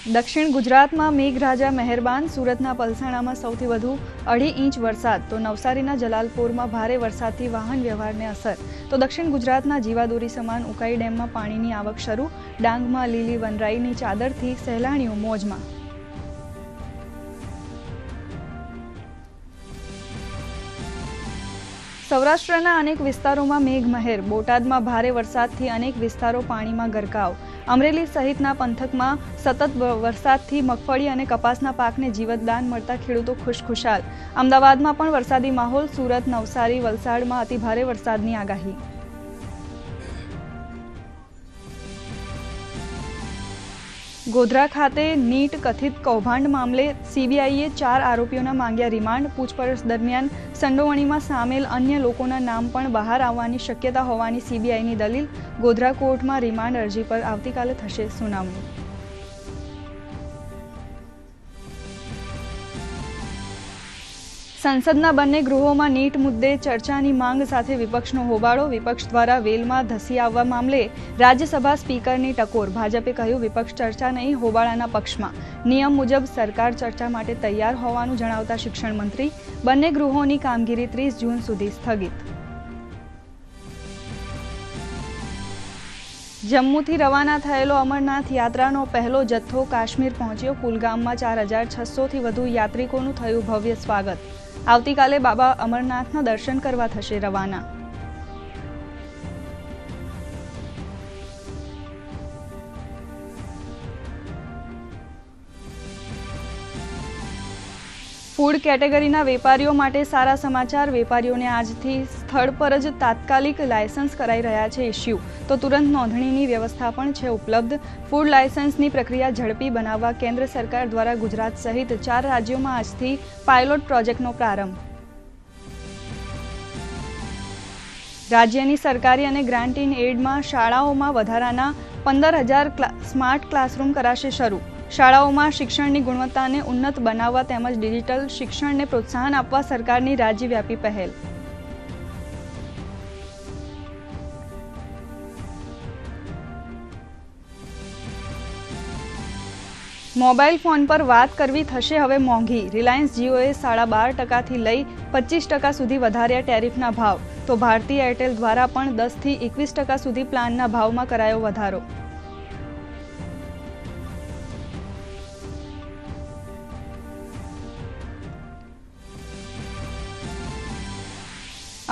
દક્ષિણ ગુજરાતમાં મેઘરાજા મહેરબાન સુરતના પલસાણામાં સૌથી વધુ અઢી ઇંચ વરસાદ, તો નવસારીના જલાલપોરમાં ભારે વરસાદથી વાહન વ્યવહારને અસર. તો દક્ષિણ ગુજરાતના જીવાદોરી સમાન ઉકાઈ ડેમમાં પાણીની આવક શરૂ, ડાંગમાં લીલી વનરાઈની ચાદરથી સહેલાણીઓ મોજમાં. સૌરાષ્ટ્રના અનેક વિસ્તારોમાં મેઘમહેર, બોટાદમાં ભારે વરસાદથી અનેક વિસ્તારો પાણીમાં ગરકાવ. અમરેલી સહિતના પંથકમાં સતત વરસાદથી મગફળી અને કપાસના પાકને જીવતદાન મળતા ખેડૂતો ખુશખુશાલ. અમદાવાદમાં પણ વરસાદી માહોલ, સુરત, નવસારી, વલસાડમાં અતિભારે વરસાદની આગાહી. ગોધરા ખાતે નીટ કથિત કૌભાંડ મામલે સીબીઆઈએ ચાર આરોપીઓના માંગ્યા રિમાન્ડ. પૂછપરછ દરમિયાન સંડોવણીમાં સામેલ અન્ય લોકોના નામ પણ બહાર આવવાની શક્યતા હોવાની સીબીઆઈની દલીલ. ગોધરા કોર્ટમાં રિમાન્ડ અરજી પર આવતીકાલે થશે સુનાવણી. સંસદના બંને ગૃહોમાં નીટ મુદ્દે ચર્ચાની માંગ સાથે વિપક્ષનો હોબાળો. વિપક્ષ દ્વારા વેલમાં ધસી આવવા મામલે રાજ્યસભા સ્પીકરની ટકોર. ભાજપે કહ્યું, વિપક્ષ ચર્ચા નહીં, હોબાળાના પક્ષમાં. નિયમ મુજબ સરકાર ચર્ચા માટે તૈયાર હોવાનું જણાવતા શિક્ષણ મંત્રી બંને ગૃહોની કામગીરી ત્રીસ જૂન સુધી સ્થગિત. જમ્મુથી રવાના થયેલો અમરનાથ યાત્રાનો પહેલો જથ્થો કાશ્મીર પહોંચ્યો. કુલગામમાં ચાર હજાર છસોથી વધુ યાત્રિકોનું થયું ભવ્ય સ્વાગત. આવતીકાલે બાબા અમરનાથના દર્શન કરવા થશે રવાના. ફૂડ કેટેગરીના વેપારીઓ માટે સારા સમાચાર. વેપારીઓને આજથી સ્થળ પર જ તાત્કાલિક લાયસન્સ કરાઈ રહ્યા છે ઇસ્યુ. તો તુરંત નોંધણીની વ્યવસ્થા પણ છે ઉપલબ્ધ. ફૂડ લાયસન્સની પ્રક્રિયા ઝડપી બનાવવા કેન્દ્ર સરકાર દ્વારા ગુજરાત સહિત ચાર રાજ્યોમાં આજથી પાયલોટ પ્રોજેક્ટનો પ્રારંભ. રાજ્યની સરકારી અને ગ્રાન્ટ ઇન એડમાં શાળાઓમાં વધારાના પંદર હજાર સ્માર્ટ ક્લાસરૂમ કરાશે શરૂ. શાળાઓમાં શિક્ષણની ગુણવત્તાને ઉન્નત બનાવવા તેમજ ડિજિટલ શિક્ષણને પ્રોત્સાહન આપવા સરકારની રાજ્યવ્યાપી પહેલ. મોબાઈલ ફોન પર વાત કરવી થશે હવે મોંઘી. રિલાયન્સ જીઓએ સાડા બાર ટકાથી લઈ પચીસ ટકા સુધી વધાર્યા ટેરિફના ભાવ. તો ભારતીય એરટેલ દ્વારા પણ દસથી એકવીસ ટકા સુધી પ્લાનના ભાવમાં કરાયો વધારો.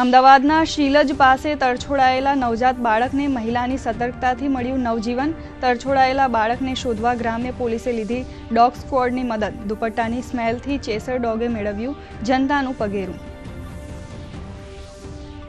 અમદાવાદના શીલજ પાસે તરછોડાયેલા નવજાત બાળકને મહિલાની સતર્કતાથી મળ્યું નવજીવન. તરછોડાયેલા બાળકને શોધવા ગ્રામ્ય પોલીસે લીધી ડોગ સ્ક્વોડની મદદ. દુપટ્ટાની સ્મેલથી ચેસર ડોગે મેળવ્યું જનતાનું પગેરું.